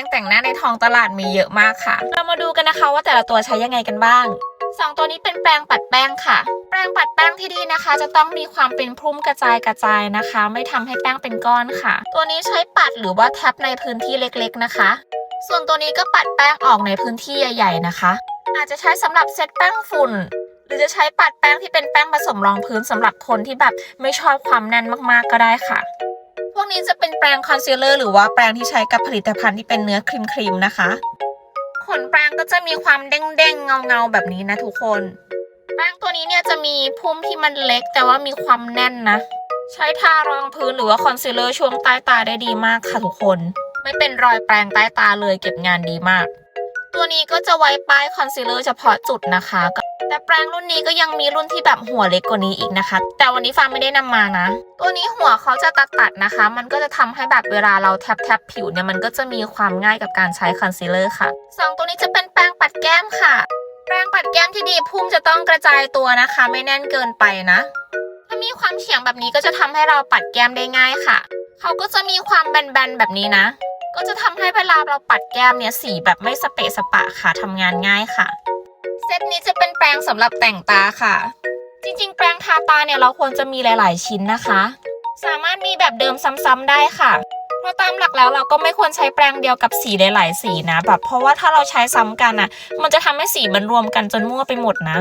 รงแต่งหน้าในท้องตลาดมีเยอะมากค่ะ เรามาดูกันนะคะว่าแต่ละตัวใช้ยังไงกันบ้างสองตัวนี้เป็นแปรงปัดแป้งค่ะ แปรงปัดแป้งที่ดีนะคะ จะต้องมีความเป็นพุ่มกระจายกระจายนะคะ ไม่ทำให้แป้งเป็นก้อนค่ะ ตัวนี้ใช้ปัดหรือว่าแท็บในพื้นที่เล็กๆนะคะ ส่วนตัวนี้ก็ปัดแป้งออกในพื้นที่ใหญ่ๆนะคะ อาจจะใช้สำหรับเซตแป้งฝุ่น หรือจะใช้ปัดแป้งที่เป็นแป้งผสมรองพื้นสำหรับคนที่แบบไม่ชอบความแน่นมากๆก็ได้ค่ะ นี้จะเป็นแปรงคอนซีลเลอร์หรือว่าแปรงที่ใช้กับผลิตภัณฑ์ที่เป็นเนื้อครีมครีมๆนะคะ ขนแปรงก็จะมีความเด้งๆเงาๆแบบนี้นะทุกคน แปรงตัวนี้เนี่ยจะมีพุ่มที่มันเล็ก แต่ว่ามีความแน่นนะ ใช้ทารองพื้นหรือว่าคอนซีลเลอร์ช่วงใต้ตาได้ดีมากค่ะทุกคน ไม่เป็นรอยแปรงใต้ตาเลยเก็บงานดีมาก ตัวนี้ก็จะไว้ป้ายคอนซีลเลอร์เฉพาะจุดนะคะก็ แต่แปรงรุ่นนี้ก็ยังมีรุ่นที่แบบหัวเล็กกว่านี้อีกนะคะ แต่วันนี้ฟาร์มไม่ได้นำมานะ ตัวนี้หัวเขาจะตัดตัดนะคะ มันก็จะทำให้แบบเวลาเราแทบแทบผิวเนี่ยมันก็จะมีความง่ายกับการใช้คอนซีลเลอร์ค่ะสองตัวนี้จะเป็นแปรงปัดแก้มค่ะ แปรงปัดแก้มที่ดีพุ่มจะต้องกระจายตัวนะคะ ไม่แน่นเกินไปนะ ถ้ามีความเฉียงแบบนี้ก็จะทำให้เราปัดแก้มได้ง่ายค่ะ เขาก็จะมีความแบนๆแบบนี้นะ ก็จะทำให้เวลาเราปัดแก้มเนี่ยสีแบบไม่สเปะสปะค่ะทำงานง่ายค่ะ เซตนี้จะเป็นแปรงสำหรับแต่งตาค่ะ จริงๆ แปรงทาตาเนี่ยเราควรจะมีหลาย ๆ ชิ้นนะคะ สามารถมีแบบเดิมซ้ำๆได้ค่ะ เพราะตามหลักแล้วเราก็ไม่ควรใช้แปรงเดียวกับสีหลายๆ สีนะแบบเพราะว่าถ้าเราใช้ซ้ำกันอะ มันจะทำให้สีมันรวมกันจนมั่วไปหมดนะ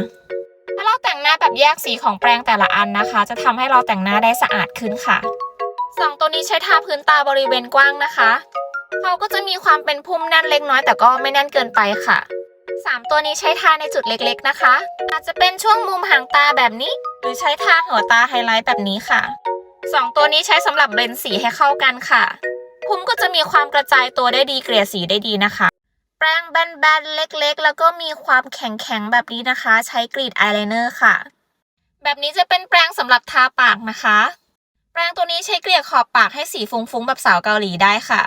ถ้าเราแต่งหน้าแบบแยกสีของแปรงแต่ละอันนะคะ จะทำให้เราแต่งหน้าได้สะอาดขึ้นค่ะสองตัวนี้ใช้ทาพื้นตาบริเวณกว้างนะคะเขาก็จะมีความเป็นพุ่มแน่นเล็กน้อยแต่ก็ไม่แน่นเกินไปค่ะ สามตัวนี้ใช้ทาในจุดเล็กๆนะคะ อาจจะเป็นช่วงมุมหางตาแบบนี้ หรือใช้ทาหัวตาไฮไลท์แบบนี้ค่ะสองตัวนี้ใช้สำหรับเบลนสีให้เข้ากันค่ะพุ่มก็จะมีความกระจายตัวได้ดีเกลี่ยสีได้ดีนะคะ แปรงแบนๆเล็กๆ แล้วก็มีความแข็งๆแบบนี้นะคะ ใช้กรีดอายไลเนอร์ค่ะ แบบนี้จะเป็นแปรงสำหรับทาปากนะคะ แปรงตัวนี้ใช้เกลี่ยขอบปากให้สีฟุ้งๆแบบสาวเกาหลีได้ค่ะ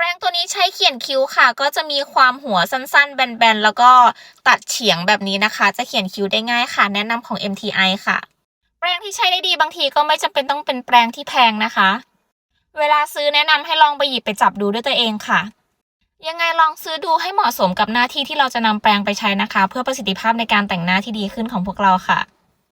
แปรงตัวนี้ใช้เขียนคิ้วค่ะ ก็จะมีความหัวสั้นๆ แบนๆ แล้วก็ตัดเฉียงแบบนี้นะคะ จะเขียนคิ้วได้ง่ายค่ะ แนะนำของ MTI ค่ะ แปรงที่ใช้ได้ดีบางทีก็ไม่จำเป็นต้องเป็นแปรงที่แพงนะคะ เวลาซื้อแนะนำให้ลองไปหยิบไปจับดูด้วยตัวเองค่ะ ยังไงลองซื้อดูให้เหมาะสมกับหน้าที่ที่เราจะนำแปรงไปใช้นะคะ เพื่อประสิทธิภาพในการแต่งหน้าที่ดีขึ้นของพวกเราค่ะ